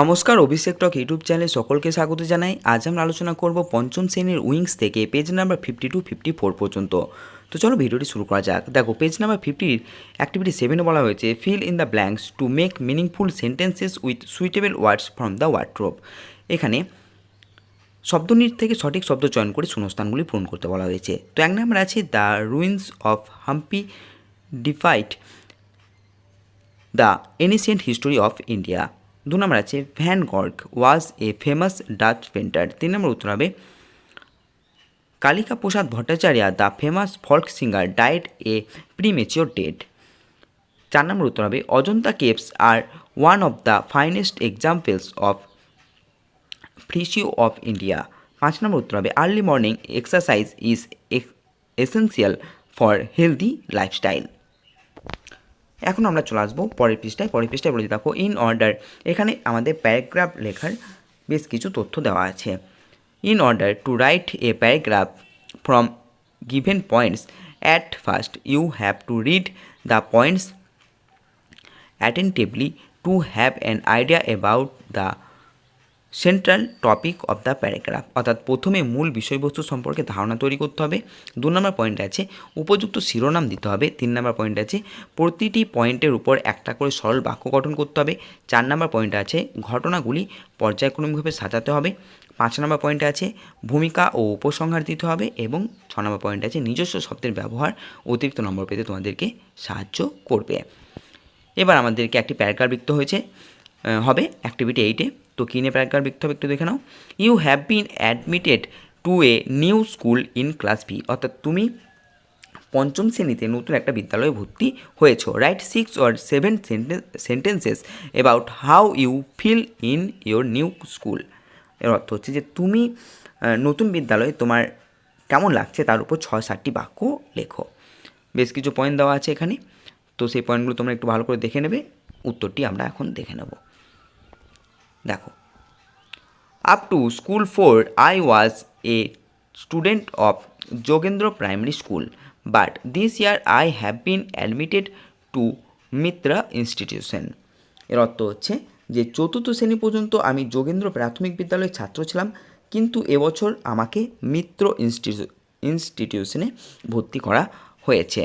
নমস্কার, অভিষেক টক ইউটিউব চ্যানেলে সকলকে স্বাগত জানাই। আজ আমরা আলোচনা করব পঞ্চম শ্রেণির উইংস থেকে page number fifty two fifty four পর্যন্ত। তো চলো ভিডিওটি শুরু করা যাক। দেখো, পেজ নাম্বার ফিফটির অ্যাক্টিভিটি সেভেনে বলা হয়েছে fill in the blanks to make meaningful sentences with suitable words from the wardrobe এখানে শব্দনীর থেকে সঠিক শব্দ চয়ন করে শূন্যস্থানগুলি পূরণ করতে বলা হয়েছে। তো এক নম্বর আছে the ruins of Hampi depict the ancient history of India দু নম্বর আছে Van Garg was a famous Dutch painter তিন নম্বর উত্তর হবে Kalika Prasad Bhattacharya the famous folk singer died a premature death চার নম্বর উত্তর হবে, Ajanta caves are one of the finest examples of frescoes of India পাঁচ নম্বর উত্তর হবে early morning exercise is essential for healthy lifestyle এখন আমরা চলে আসব পরের পৃষ্ঠায়। পরের পৃষ্ঠায় বলে দেখো ইন অর্ডার এখানে আমাদের প্যারাগ্রাফ লেখার বেশ কিছু তথ্য দেওয়া আছে। In order to write a paragraph from given points at first you have to read the points attentively to have an idea about the central topic of the paragraph অর্থাৎ প্রথমে মূল বিষয়বস্তু সম্পর্কে ধারণা তৈরি করতে হবে। দু নম্বর পয়েন্ট আছে, উপযুক্ত শিরোনাম দিতে হবে। তিন নম্বর পয়েন্ট আছে, প্রতিটি পয়েন্টের উপর একটা করে সরল বাক্য গঠন করতে হবে। চার নম্বর পয়েন্ট আছে, ঘটনাগুলি পর্যায়ক্রমিকভাবে সাজাতে হবে। পাঁচ নম্বর পয়েন্ট আছে, ভূমিকা ও উপসংহার দিতে হবে এবং ছ নম্বর পয়েন্ট আছে, নিজস্ব শব্দের ব্যবহার অতিরিক্ত নম্বর পেতে তোমাদেরকে সাহায্য করবে। এবার আমাদেরকে একটি প্যারাগ্রাফ লিখতে হয়েছে হবে অ্যাক্টিভিটি এইটে তো কী নিয়ে প্যারাগ্রাফ লিখতে হবে একটু দেখে নাও। You have been admitted to a new school in class V অর্থাৎ তুমি পঞ্চম শ্রেণীতে নতুন একটা বিদ্যালয়ে ভর্তি হয়েছো। Write six or seven sentences about how you feel in your new স্কুলের অর্থ হচ্ছে যে তুমি নতুন বিদ্যালয়ে তোমার কেমন লাগছে তার উপর ছয়, সাতটি বাক্য লেখো। বেশ কিছু পয়েন্ট দেওয়া আছে এখানে। তো সেই পয়েন্টগুলো তোমরা একটু ভালো করে দেখে নেবে। উত্তরটি আমরা এখন দেখে নেব। দেখো। Up to school four I was a student of Jogendra primary school but this year I have been admitted to Mitra institution এর অর্থ হচ্ছে যে চতুর্থ শ্রেণি পর্যন্ত আমি যোগেন্দ্র প্রাথমিক বিদ্যালয়ের ছাত্র ছিলাম, কিন্তু এবছর আমাকে মিত্র ইনস্টিটিউ ইনস্টিটিউশনে ভর্তি করা হয়েছে।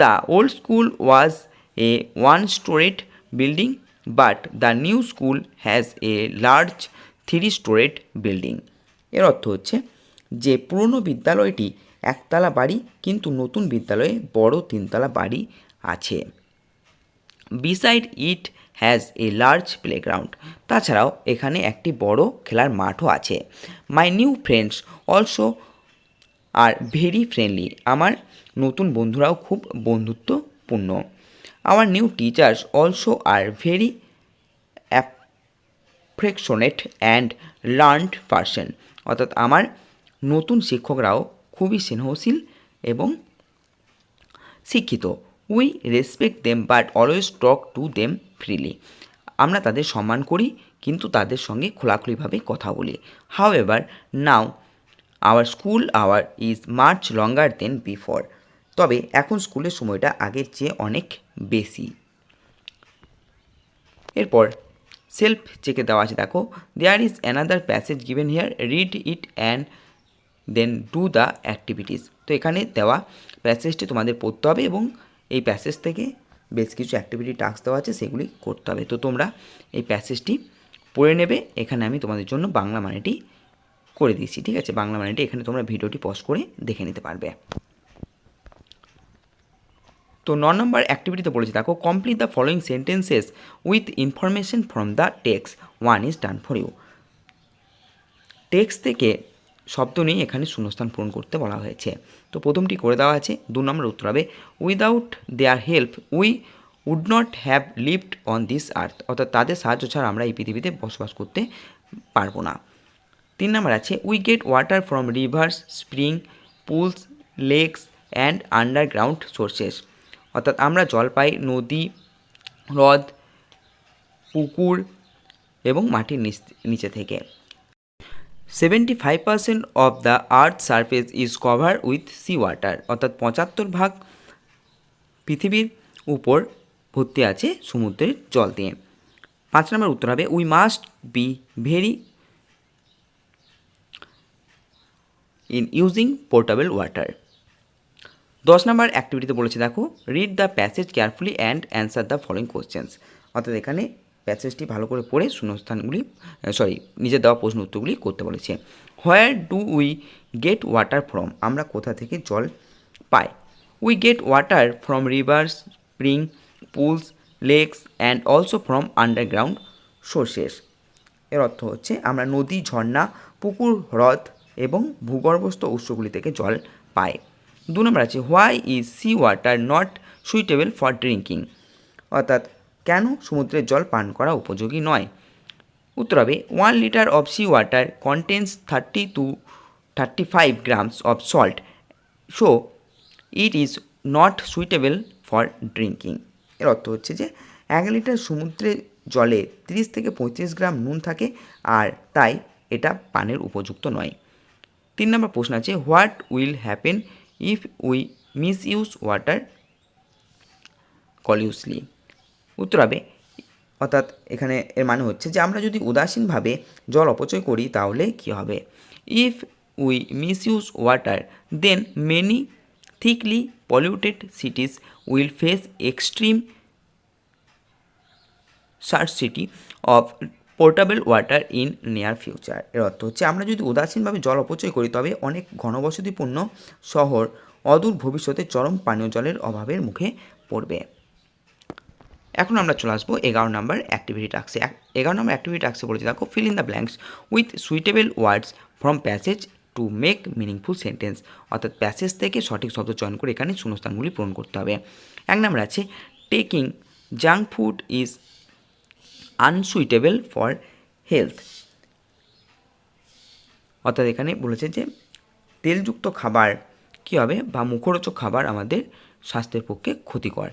The old school was a one storeyed building but the new school has a large three storeyed building এর অর্থ হচ্ছে যে পুরনো বিদ্যালয়টি একতলা বাড়ি, কিন্তু নতুন বিদ্যালয়ে বড় তিনতলা বাড়ি আছে। Beside it has a large playground তাছাড়াও এখানে একটি বড় খেলার মাঠও আছে। My new friends also are very friendly আমার নতুন বন্ধুরাও খুব বন্ধুত্বপূর্ণ। আমার new teachers also are very affectionate and learned person অর্থাৎ আমার নতুন শিক্ষকরাও খুবই স্নেহশীল এবং শিক্ষিত। We respect them but always talk to them freely আমরা তাদের সম্মান করি, কিন্তু তাদের সঙ্গে খোলাখুলিভাবে কথা বলি। However now our school hour is much longer than before তবে এখন স্কুলের সময়টা আগের চেয়ে অনেক বেশি। এরপর সেলফ চেকে দেওয়া আছে, দেখো there is another passage given here read it and then do the activities তো এখানে দেওয়া প্যাসেজটি তোমাদের পড়তে হবে এবং এই প্যাসেজ থেকে বেশ কিছু অ্যাক্টিভিটি টাস্ক দেওয়া আছে, সেগুলি করতে হবে। তো তোমরা এই প্যাসেজটি পড়ে নেবে, এখানে আমি তোমাদের জন্য বাংলা মানেটি করে দিয়েছি, ঠিক আছে? বাংলা মানেটি এখানে তোমরা ভিডিওটি পজ করে দেখে নিতে পারবে। তো ন নম্বর অ্যাক্টিভিটিতে বলেছে, দেখো complete the following sentences with information from the text one is done for you text থেকে শব্দ নিয়ে এখানে শূন্যস্থান পূরণ করতে বলা হয়েছে। তো প্রথমটি করে দেওয়া আছে, দু নম্বর উত্তর হবে without their help we would not have lived on this earth অর্থাৎ তাদের সাহায্য ছাড়া আমরা এই পৃথিবীতে বসবাস করতে পারব না। তিন নম্বর আছে we get water from rivers springs pools lakes and underground sources অর্থাৎ আমরা জল পাই নদী, হ্রদ, পুকুর এবং মাটির নিচ- থেকে। Seventy five percent of the earth surface is cover with sea water অর্থাৎ পঁচাত্তর ভাগ পৃথিবীর উপর ভর্তি আছে সমুদ্রের জল দিয়ে। পাঁচ নম্বর উত্তর হবে we must be very in using portable water দশ নম্বর অ্যাক্টিভিটিতে বলেছে, দেখো read the passage carefully and answer the following questions অর্থাৎ এখানে প্যাসেজটি ভালো করে পড়ে শূন্যস্থানগুলি সরি নিজের দেওয়া প্রশ্ন উত্তরগুলি করতে বলেছে। Where do we get water from আমরা কোথা থেকে জল পাই? We get water from rivers springs pools lakes and also from underground sources এর অর্থ হচ্ছে, আমরা নদী, ঝর্ণা, পুকুর, হ্রদ এবং ভূগর্ভস্থ উৎসগুলি থেকে জল পাই। দু নম্বর আছে why is sea water not suitable for drinking অর্থাৎ, কেন সমুদ্রের জল পান করা উপযোগী নয়? উত্তর হবে one litre of sea water contains thirty two thirty five grams of salt so it is not suitable for drinking এর অর্থ হচ্ছে যে, এক লিটার সমুদ্রের জলে তিরিশ থেকে পঁয়ত্রিশ গ্রাম নুন থাকে, আর তাই এটা পানের উপযুক্ত নয়। তিন নম্বর প্রশ্ন আছে what will happen if we misuse water callously উত্তর হবে, অর্থাৎ এখানে এর মানে হচ্ছে যে আমরা যদি উদাসীনভাবে জল অপচয় করি তাহলে কী হবে? If we misuse water then many thickly polluted cities will face extreme scarcity of portable water in near future. এর অর্থ হচ্ছে, আমরা যদি উদাসীনভাবে জল অপচয় করি, তবে অনেক ঘনবসতিপূর্ণ শহর অদূর ভবিষ্যতে চরম পানীয় জলের অভাবের মুখে পড়বে। এখন আমরা চলে আসব এগারো নম্বর অ্যাক্টিভিটি টাক্সে এগারো নম্বর অ্যাক্টিভিটি টাক্সে বলেছে, দেখো fill in the blanks with suitable words from passage to make meaningful sentence অর্থাৎ প্যাসেজ থেকে সঠিক শব্দ চয়ন করে এখানে শূন্যস্থানগুলি পূরণ করতে হবে। এক নম্বর আছে taking junk food is unsuitable for health অর্থাৎ এখানে বলেছে যে, তেলযুক্ত খাবার কী হবে বা মুখরোচক খাবার আমাদের স্বাস্থ্যের পক্ষে ক্ষতিকর।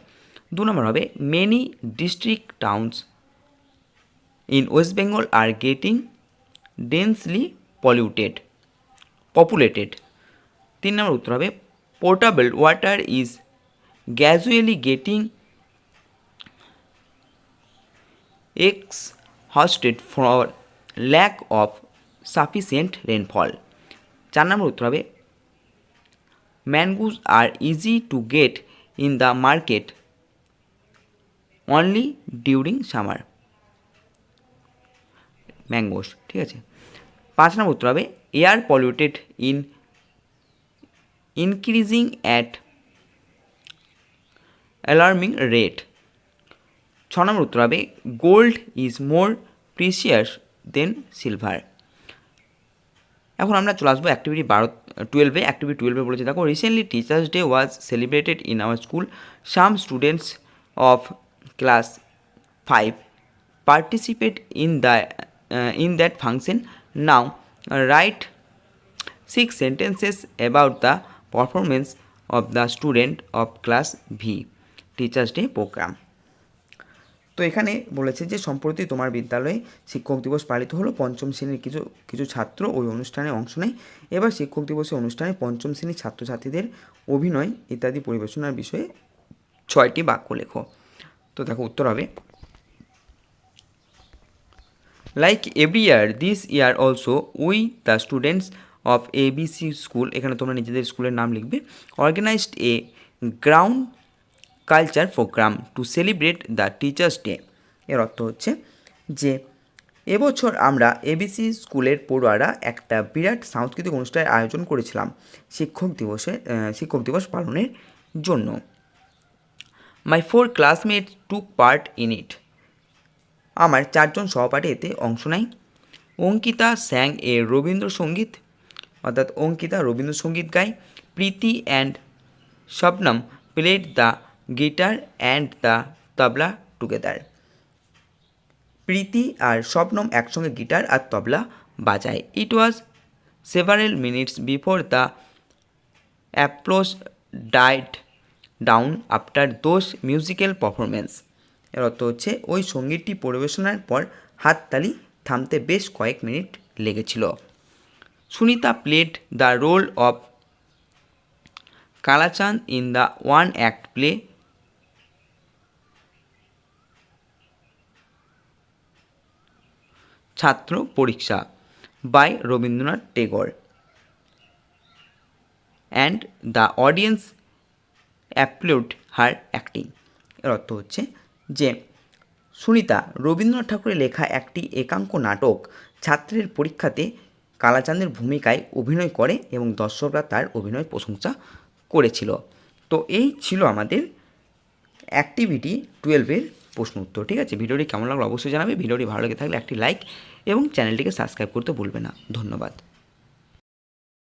দু নম্বর হবে many district towns in West Bengal are getting densely polluted populated তিন নম্বর উত্তর হবে portable water is gradually getting exhausted for lack of sufficient rainfall চার নম্বর উত্তর হবে mangoes are easy to get in the market only during summer mangoes ঠিক আছে। পাঁচ নম্বর উত্তর হবে air polluted in increasing at alarming rate ছ নম্বর উত্তর হবে gold is more precious than silver এখন আমরা চলে আসব অ্যাক্টিভিটি বারো টুয়েলভে অ্যাক্টিভিটি টুয়েলভে বলেছে। দেখো recently teachers day was celebrated in our school some students of class five participate in the in that function now write six sentences about the performance of the student of class V teachers day programme তো এখানে বলেছে যে, সম্প্রতি তোমার বিদ্যালয়ে শিক্ষক দিবস পালিত হলো। পঞ্চম শ্রেণির কিছু কিছু ছাত্র ওই অনুষ্ঠানে অংশ নেয়। এবার শিক্ষক দিবসের অনুষ্ঠানে পঞ্চম শ্রেণির ছাত্রছাত্রীদের অভিনয় ইত্যাদি পরিবেশনার বিষয়ে ছয়টি বাক্য লেখো। তো দেখো, উত্তর হবে like every year this year also we the students of ABC school এখানে তোমরা নিজেদের স্কুলের নাম লিখবে organised a ground culture programme to celebrate the teachers day এর অর্থ হচ্ছে যে, এবছর আমরা এবিসি স্কুলের পড়ুয়ারা একটা বিরাট সাংস্কৃতিক অনুষ্ঠানের আয়োজন করেছিলাম শিক্ষক দিবসে শিক্ষক দিবস পালনের জন্য। My four classmate took part in it আমার চারজন সহপাঠী এতে অংশ নেয়। অঙ্কিতা স্যাং এ রবীন্দ্রসঙ্গীত, অর্থাৎ অঙ্কিতা রবীন্দ্রসঙ্গীত গায়। Preeti and Shabnam played the guitar and the tabla together. Preeti আর শবনম একসঙ্গে গিটার আর তবলা বাজায়। It was several minutes before the applause died down after those musical performance এর অর্থ হচ্ছে, ওই সঙ্গীতটি পরিবেশনার পর হাততালি থামতে বেশ কয়েক মিনিট লেগেছিল। Sunita played the role of Kalachand in the one act play Chhatra Pariksha by Rabindranath Tagore. And the audience applaud her acting এর অর্থ হচ্ছে যে, সুনিতা রবীন্দ্রনাথ ঠাকুরের লেখা একটি একাঙ্ক নাটক ছাত্রের পরীক্ষাতে কালাচাঁদের ভূমিকায় অভিনয় করে এবং দর্শকরা তার অভিনয় প্রশংসা করেছিল। তো এই ছিল আমাদের অ্যাক্টিভিটি টুয়েলভের প্রশ্ন উত্তর, ঠিক আছে? ভিডিওটি কেমন লাগল অবশ্যই জানাবে। ভিডিওটি ভালো লেগে থাকলে একটি লাইক এবং চ্যানেলটিকে সাবস্ক্রাইব করতে ভুলবে না। ধন্যবাদ।